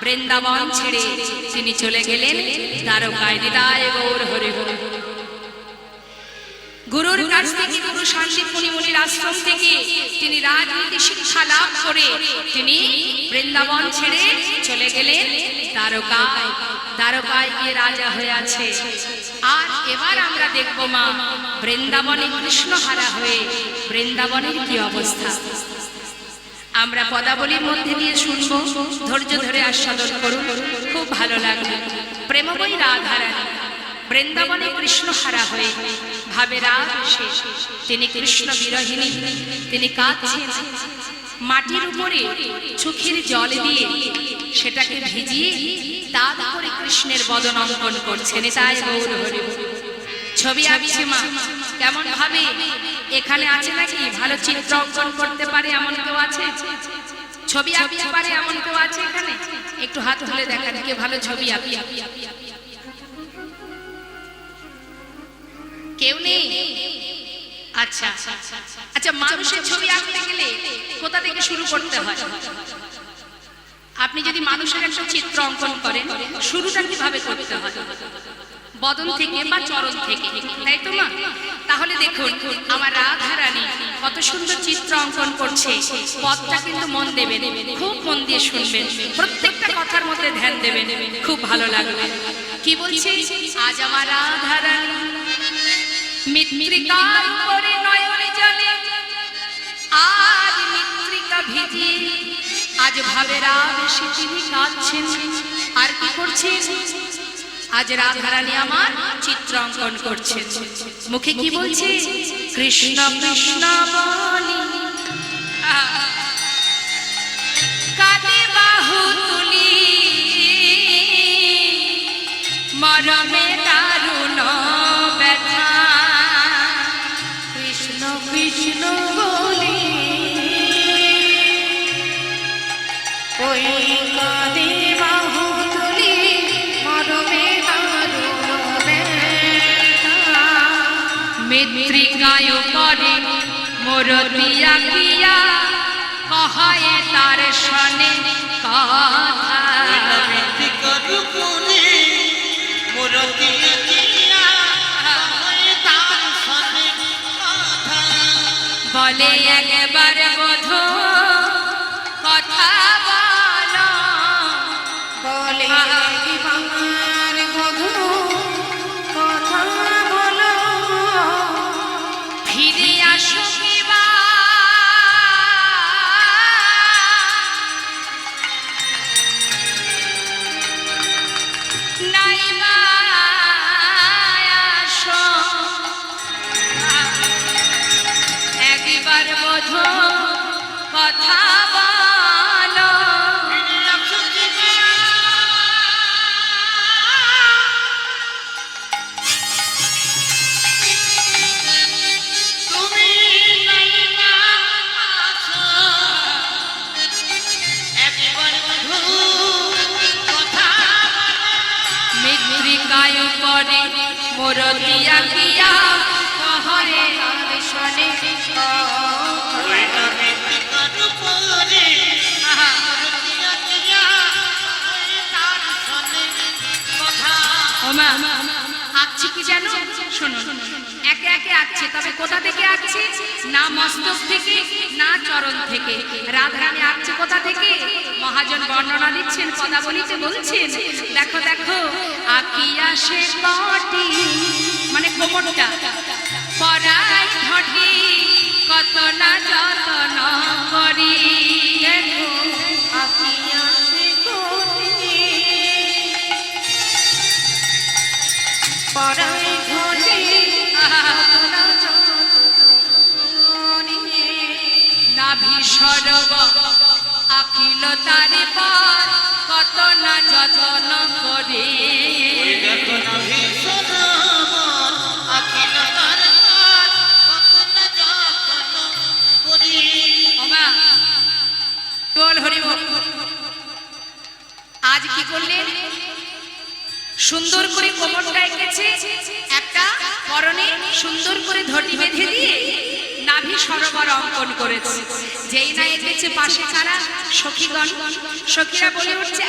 বৃন্দাবন ছেড়ে তিনি চলে গেলেন দ্বারকায় নিতায় গৌর হরে হরে। গুরুর কাছ থেকে গুরু শান্তি মুনিমুনির আশ্রম থেকে তিনি রাজনীতি শিক্ষা লাভ করে তিনি বৃন্দাবন ছেড়ে চলে গেলেন দ্বারকায়। দ্বারকায় গিয়ে রাজা হয়ে আছে। আর এবার আমরা দেখব মা বৃন্দাবনে কৃষ্ণ হারা হয়ে বৃন্দাবনের কি অবস্থা। আমরা পদাবলীর মধ্যে দিয়ে শুনব, ধৈর্য ধরে আস্বাদন করুন, খুব ভালো লাগবে প্রেমময়ী রাধারানী, বৃন্দাবনে কৃষ্ণ হারা হয়ে ভাবে রাগ তিনি কৃষ্ণ বিরহিনী তিনি কাঁদছেন। মাটির উপরে চোখের জল দিয়ে সেটাকে ভিজিয়ে তার উপরে কৃষ্ণের বদন অঙ্কন করছেন। তাই গৌর। ছবি আঁকছে মা। কেমন ভাবে? এখানে আছে নাকি? ভালো চিত্র অঙ্কন করতে পারে এমন কেউ আছে? ছবি আঁকতে পারে এমন কেউ আছে এখানে? একটু হাত তুলে দেখান কে ভালো ছবি আঁকি। কেউ নেই? আচ্ছা। আচ্ছা মানুষের ছবি আঁকতে গেলে কোথা থেকে শুরু করতে হয়? আপনি যদি মানুষের একটা চিত্র অঙ্কন করেন, শুরুটা কীভাবে করতে হয়? বদন থেকে বা চরণ থেকে, তাই তো মা? তাহলে দেখুন, আমার রাধা রানী কত সুন্দর চিত্র অঙ্কন করছে। পথটা কিন্তু মন দেবেন, খুব মন দিয়ে শুনবেন, প্রত্যেকটা কথার মধ্যে ধ্যান দেবেন, খুব ভালো লাগবে। কি বলছে? আজ আমার রাধা রানী মৃত্তিকার উপরে নয়ন জলে আজ মৃত্তিকা ভিজিয়ে আজ ভাবে রাবেশে তিনি কাঁদছেন, আর কি করছেন? আজ রাধারানী আমার চিত্র অঙ্কন করছেন। মুখে কি বলছে? কৃষ্ণ কৃষ্ণ বলি বাহু তুলি মরমে মৃত্তিকায় করে মোর দিয়া কিয়া কহায়ে তার কথা। বলে একে আসছে তবে কোথা থেকে আঁকছে? না মস্তক থেকে, না চরণ থেকে। রাধারানী আঁকছে কোথা থেকে? মহাজন বর্ণনা দিচ্ছেন, পদাবলিতে বলিতে বলছেন, দেখো দেখো আঁকিয়া সে কটি মানে কোমরটা। পরাই ঘটি কত না যতন করি। সুন্দর করে কোমরটা এঁকেছে একটা পরনে সুন্দর করে ধটি বেঁধে দিয়ে নাভি সরোবর অঙ্কন করেছে। যেই না এঁকেছে পাশে কারা সখীগণ, সখীরা বলে উঠছে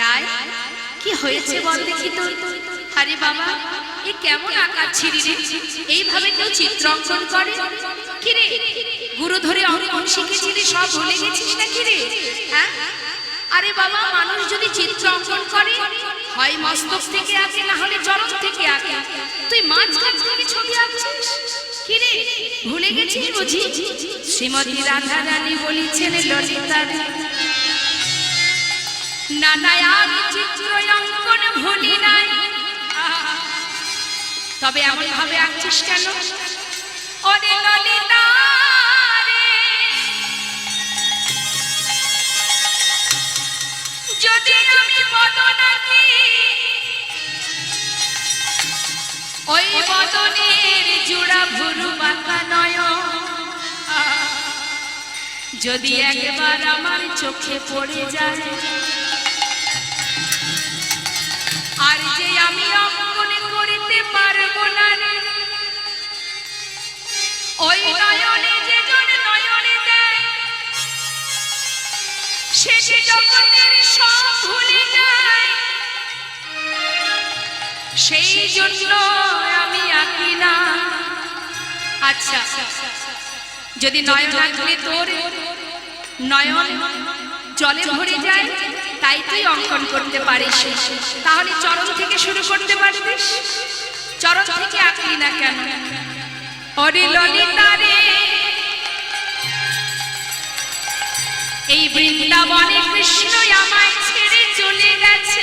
রায়, কি হয়েছে বল দেখি তো? আরে বাবা, এ কেমন আকার ছিড়ি রে? এইভাবে কেউ চিত্র অঙ্কন করে? কিরে, গুরু ধরে অঙ্কন রে সব ভুলে গেছিস না কিরে হ্যাঁ? আরে বাবা, মানুষ যদি চিত্র অঙ্কন করে, হয় মস্তক থেকে আঁকে না হলে চরণ থেকে আঁকে। তুই মাঝখান থেকে ছবি আঁকছিস? কি রে, ভুলে গেছিস বুঝি? শ্রীমতী রাধা রানী বলিছেন ললিতা নানায় আমি চিত্র অঙ্কন ভুলি নাই। তবে এমন ভাবে আঁকছিস কেন? ওরে যদি একবার আমার চোখে পড়ে যায়। আর যে আমি অঙ্কন করিতে পারব না ওই নয়নে যে জন নয়নে দেয়, সে জগতের সব ভুলে সেই জন্য আমি আঁকি না। আচ্ছা যদি নয়ন আঁকলে তোর নয়ন জলে ভরে যায়, তাই তুই অঙ্কন করতে পারিস। তাহলে চরণ থেকে শুরু করতে পারতিস। চরণ থেকে আঁকলি না কেন? অরে ললিতা রে! এই বৃন্দাবনে কৃষ্ণ আমায় ছেড়ে চলে গেছে।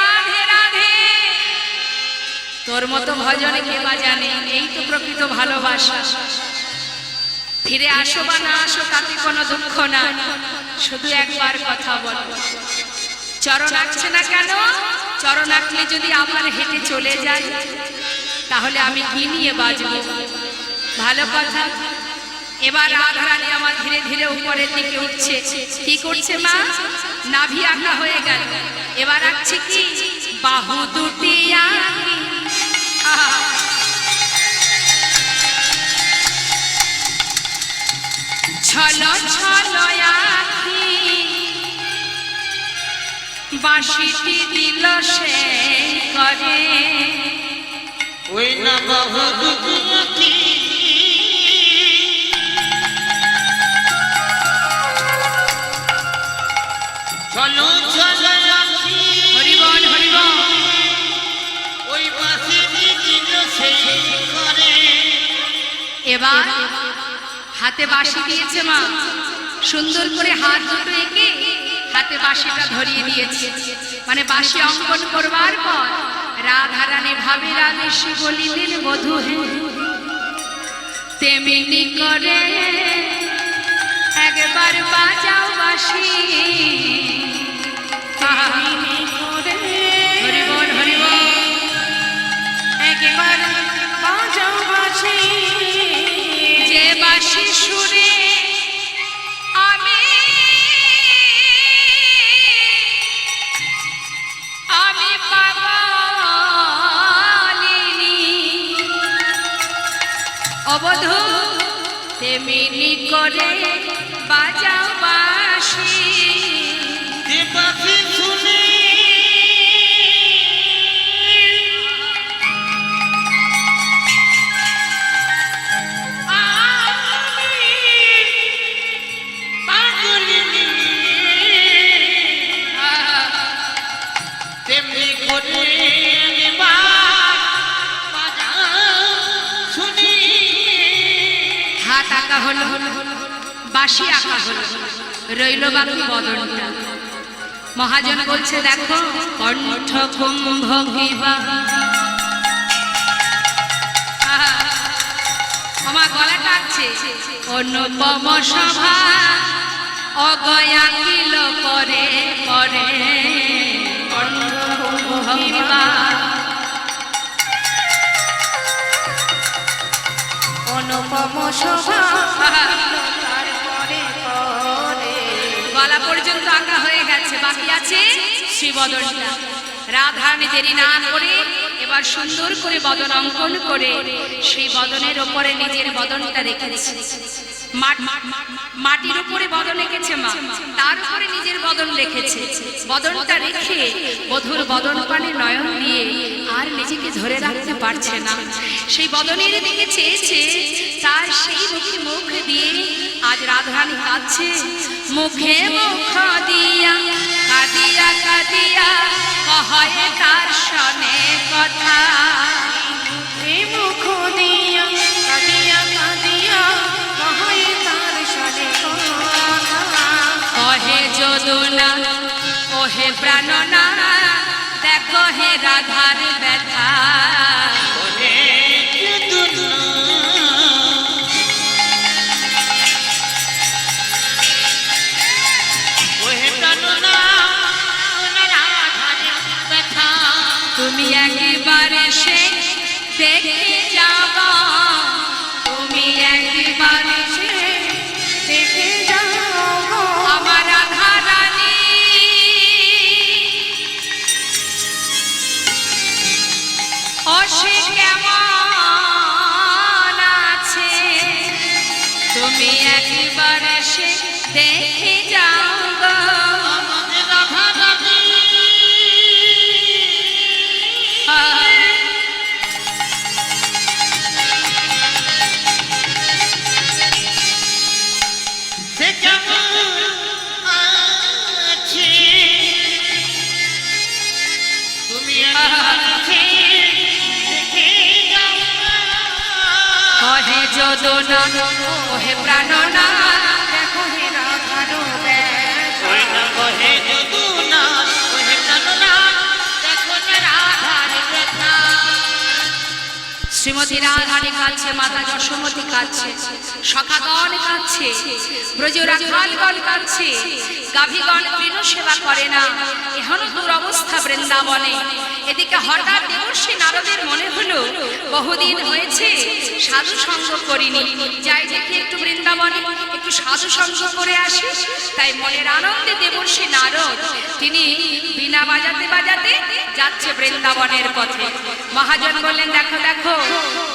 তোর মতো ভজন কে বা জানে এই তো প্রকৃত ভালোবাসা। ফিরে আসো বা না আসো তাতে কোনো দুঃখ না। শুধু একবার কথা বল। চরণ আঁকছে না কেন? চরণ আঁকলে যদি আবার হেঁটে চলে যায়, তাহলে আমি কি নিয়ে বাজবো? ভালো কথা। এবার রাধারানী আমার ধীরে ধীরে উপরের দিকে উঠছে। কি করছে মা? নাভি আঁকা হয়ে গেল। এবার আঁকছে কি? বাহু দুটি আঁকি। ছল ছল আখি। বাঁশিটি দিল সে করে। ওই না বাহু দুটি চলো চলো হরিবন হরিবন ওই বাসে দিন সেই করে। এবার হাতে বাঁশি দিয়েছে মা। সুন্দর করে হাত দুটো এঁকে হাতে বাঁশিটা ধরিয়ে দিয়েছে। মানে বাঁশি অঙ্কন করবার পর রাধা রানী ভাবে রাধেশী বলিলেন, বধূ তেমনি করে একবার বাজাও বাঁশি। সুরে আমি আমি পাগলিনী। অবধূ তেমনি করে বাসি আঁকা হলো। রইল বাকি বদনটা। মহাজন বলছে, দেখো কণ্ঠ কুম্ভ আমার গলা আছে। অনুপম সভা অগয়া কিল পরে। পরে অনুপম সভা আছে শ্রীবদনটা রাধারানী দেরি না করে এবার সুন্দর করে বদন অঙ্কন করে সেই বদনের ওপরে নিজের বদনটা রেখেছে। মাটির উপরে বদন রেখেছে মা। তার উপরে নিজের বদন রেখেছে। বদনটা রেখে বধুর বদন পানে নয়ন দিয়ে আর নিজেকে ধরে রাখতে পারছে না। সেই বদনের দিকে চেয়েছে, তার সেই মুখে মুখ দিয়ে আজ রাধারানী কাঁদছে। মুখে মুখ দিয়া কাঁদিয়া কাঁদিয়া কহয়ে কথা। এ মুখ দিয়া কহে যদুনা ওহে প্রাণনা দেখো হে রাধার ব্যথা। কাছে, মাতা যশোমতী কাছে, সখাগণ কাছে ব্রজ রাখালগণ কাছে, গাভীগণ তৃণ সেবা করে না। এখনও দুরবস্থা বৃন্দাবনে। এদিকে হঠাৎ দেবর্ষী নারদের মনে হলো, বহুদিন হয়েছে সাধু সঙ্গ করিনি। যাই দেখি একটু বৃন্দাবনে, একটু সাধু সঙ্গ করে আসি। তাই মনের আনন্দে দেবর্ষী নারদ, তিনি বিনা বাজাতে বাজাতে যাচ্ছে বৃন্দাবনের পথে। মহাজন বললেন, দেখো দেখো,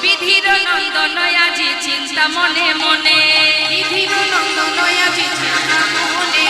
বিধির নন্দন আজি চিন্তা মনে মনে। বিধির নন্দনয়া চিন্তা মনে।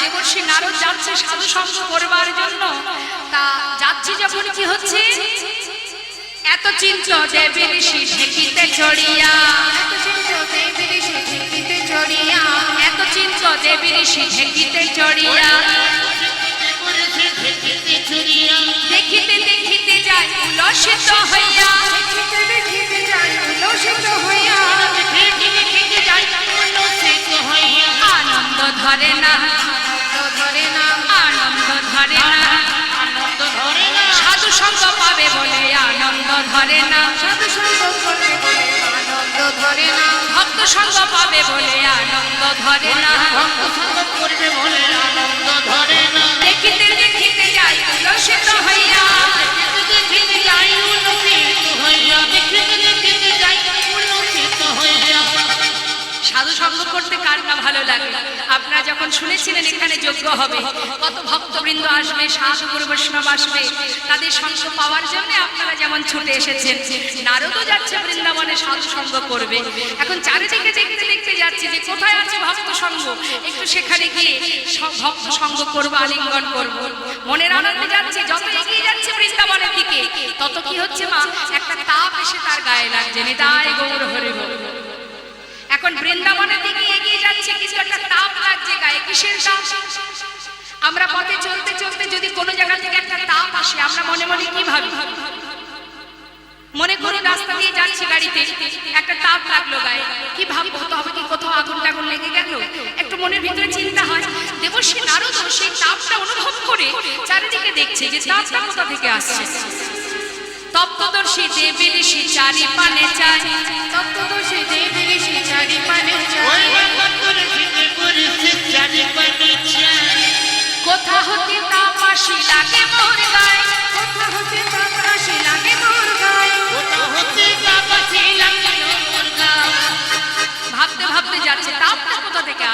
দেবর্ষী নারদ যাচ্ছে সাধু সঙ্গ করবার জন্য, তা যখন কি হচ্ছে? এত চিন্ত দেবী ঋষি চড়িয়া। এত চিন্তা দেবীর ঢেকিতে চড়িয়া। চড়িয়া দেখিতে দেখিতে যায় উলসিত হইয়া। দেখিতে দেখিতে যাই উল্লসিত হইয়া। ধরে না আনন্দ ধরে না আনন্দ ধরে না আনন্দ ধরে না সাধু সঙ্গ পাবে বলে আনন্দ ধরে না সাধু সঙ্গ বলে আনন্দ ধরে না ভক্ত সঙ্গ পাবে বলে আনন্দ ধরে না ভক্ত সঙ্গ করবে বলে আনন্দ ধরে না। দেখিতে দেখিতে যাই উলসিত হইয়া করতে কার না ভালো লাগে? আপনারা যখন শুনেছিলেন এখানে যোগ্য হবে, কত ভক্তবৃন্দ আসবে সাধু গুরু আসবে, তাদের সঙ্গ পাওয়ার জন্য আপনারা যেমন ছুটে এসেছেন, নারদও যাচ্ছে বৃন্দাবনে সাধু সঙ্গ করবে। এখন চারিদিকে দেখতে দেখতে যাচ্ছি যে কোথায় আছে ভক্ত সঙ্গ? একটু সেখানে গিয়ে ভক্ত সঙ্গ করব, আলিঙ্গন করব। মনের আনন্দে যাচ্ছে, যত এগিয়ে যাচ্ছে বৃন্দাবনের দিকে, তত কি হচ্ছে মা? একটা তাপ এসে তার গায়ে লাগছে। নিতাই গৌর হরি বল। এখন বৃন্দাবনের দিকে এগিয়ে যাচ্ছে, কিছু একটা তাপ লাগছে গায়ে। কিসের তাপ? আমরা পথে চলতে চলতে যদি কোনো জায়গা থেকে একটা তাপ আসে, আমরা মনে মনে কি ভাবি? মনে করুন রাস্তা দিয়ে যাচ্ছি গাড়িতে, একটা তাপ লাগল গায়ে। কি ভাববো, তবে কি কোথাও আগুন টাগুন লেগে গেল? একটু মনের ভিতরে চিন্তা হয়, দেবশ্রী নারদ সেই তাপটা অনুভব করে চারিদিকে দেখছে যে তাপটা কোথা থেকে আসছে? তপ্তদর্শী দেবী ঋষি চারি পানে চাই তত্ত্বদর্শী দেবী ঋষি চারি পানে কোথা হতে তাপ আসি লাগে মোর গায়ে? কোথা হতে তাপরাশি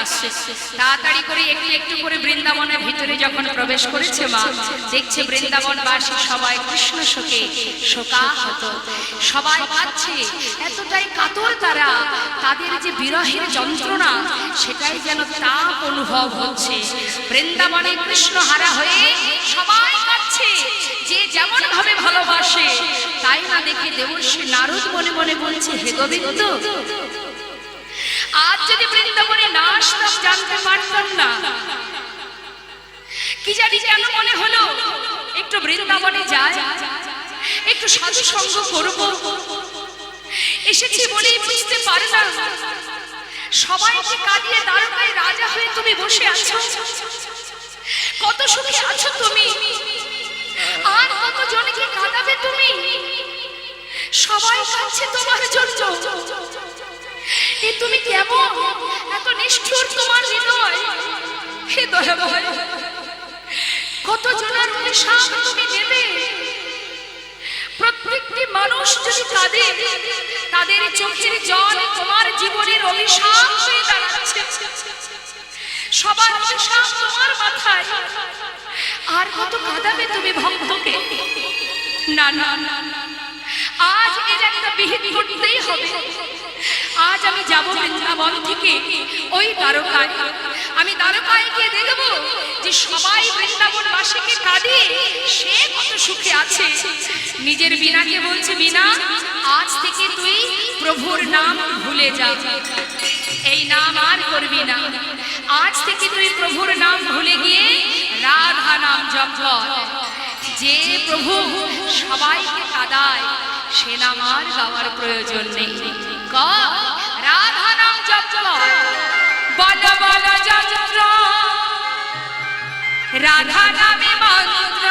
আসছে তাড়াতাড়ি করে একটু একটু করে বৃন্দাবনের ভিতরে যখন প্রবেশ করেছে মা, দেখছে বৃন্দাবন বৃন্দাবনবাসী সবাই কৃষ্ণ শোকে শোকাহত। সবাই পাচ্ছে এতটাই কাতর তারা, তাদের যে বিরহের যন্ত্রণা, সেটাই যেন তাপ অনুভব হচ্ছে। বৃন্দাবনে কৃষ্ণ হারা হয়ে সবাই কাচ্ছে যে যেমন ভাবে ভালোবাসে, তাই না দেখে দেবর্ষী নারদ মনে মনে বলছে, হে গোবিন্দ আজ যদি বৃন্দাবনে না আসতাম জানতে পারতাম না, কি জানি কেন মনে হলো, একটু বৃন্দাবনে যাই, একটু সাধু সঙ্গ করব। এসেছি বলেই বুঝতে পারলাম, সবাইকে কাঁদিয়ে দ্বারকায় রাজা হয়ে তুমি বসে আছো। কত সুখে আছো তুমি, আর কত জনকে কাঁদাবে তুমি, সবাই কাছে তোমার জন্য। এ তুমি কেমন? এত নিষ্ঠুর তোমার হৃদয়। হে দয়াময় কত জনের অভিশাপ তুমি নেবে প্রত্যেকটি মানুষ যদি কাঁদে, তাদের চোখের জল তোমার জীবনের অভিশাপ হয়ে দাঁড়াচ্ছে। সবার অভিশাপ তোমার মাথায়। আর কত কাঁদাবে তুমি ভক্তকে? না না না। আজ এর একটা বিহিত করতেই হবে। আজ আমি যাব বৃন্দাবন থেকে ওই দ্বারকায়। আমি দ্বারকায় গিয়ে দেখব যে সবাই বৃন্দাবন বাসীকে কাঁদিয়ে সে কত সুখে আছে। নিজের বিনাকে বলছে, বিনা, আজ থেকে তুই প্রভুর নাম ভুলে যা। এই নাম আর করবি না। আজ থেকে তুই প্রভুর নাম ভুলে গিয়ে রাধা নাম জপ কর। যে প্রভু সবাইকে কাদায়, সে নাম আর গাওয়ার প্রয়োজন নেই। ক রাধা নাম জপ কর। বল বল যন্ত্র রাধা নামে মন্ত্র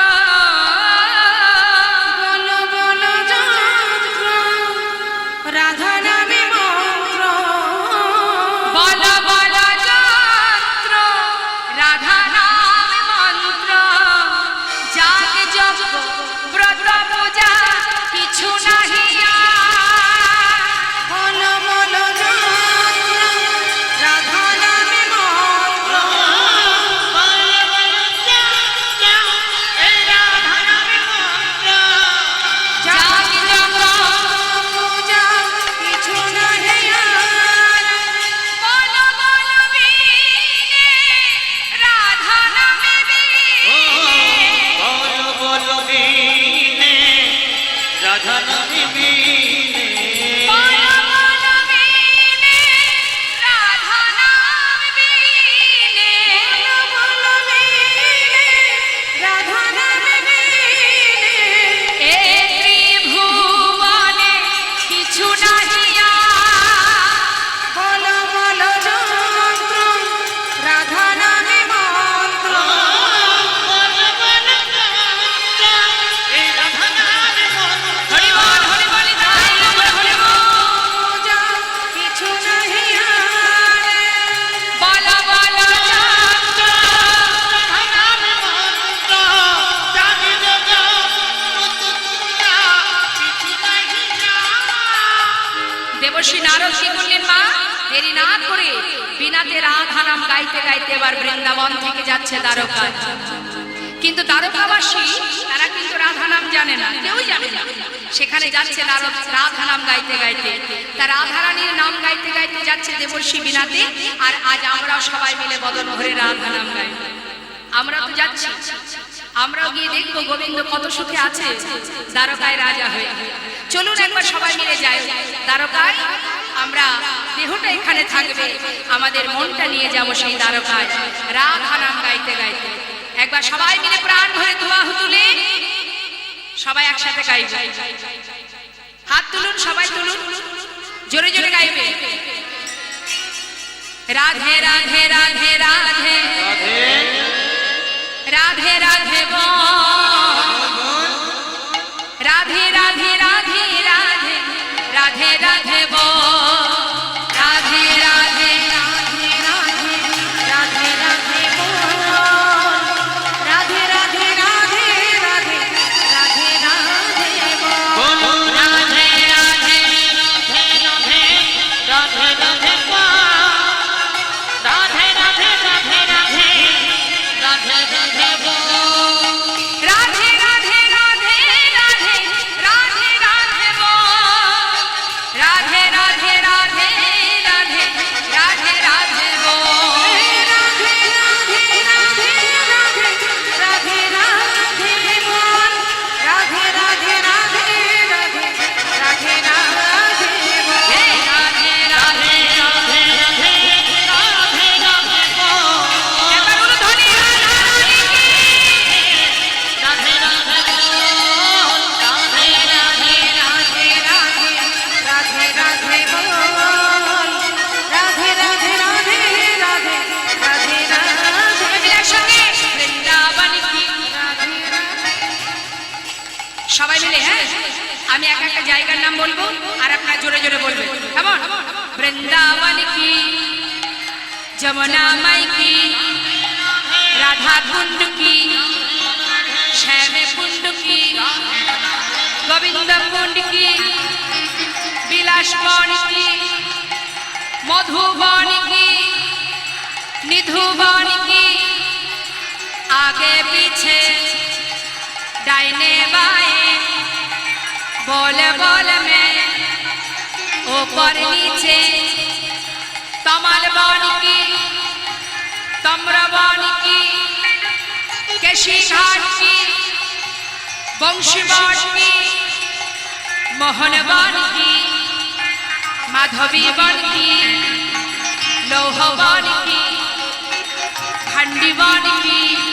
গাইতে গাইতে এবার বৃন্দাবন থেকে যাচ্ছে দ্বারকায় কিন্তু দ্বারকাবাসী, তারা কিন্তু রাধা নাম জানে না, কেউই জানে না। সেখানে যাচ্ছে রাধা নাম গাইতে গাইতে। তা রাধারানীর নাম গাইতে গাইতে যাচ্ছে দেবর্ষী বিনাতে, আর আজ আমরা সবাই মিলে বদন ভরে রাধা নাম গাই। আমরা তো যাচ্ছি। আমরাও গিয়ে দেখব গোবিন্দ কত সুখে আছে। দ্বারকায় রাজা হয়ে। চলুন একবার সবাই মিলে যাই। দ্বারকায় আমরা দেহটা এখানে থাকবে আমাদের মনটা নিয়ে যাব সেই দ্বারকায়। রাধা নাম গাইতে গাইতে। একবার সবাই মিলে প্রাণ ভরে ধোয়া তুলে সবাই একসাথে গাইবে। হাত তুলুন সবাই তুলুন। জোরে জোরে গাইবে। রাধে রাধে রাধে রাধে। রাধে। রাধে বল। আমি এক একটা জায়গার নাম বলবো আর আপনারা জোরে জোরে বলবেন কেমন বৃন্দাবন কি যমুনা মাই কি রাধা কুণ্ড কি শ্যামে কুণ্ড কি গোবিন্দ কুণ্ড কি বিলাস বন কি মধুবন কি নিধুবন কি आगे पीछे डाइने बाएं बोल बोल में ऊपर नीचे तमल बन की तम्र बन की केशी घाट की बंशी बन की मोहन बन की माधवी बन की लौह बन की खंडी बन की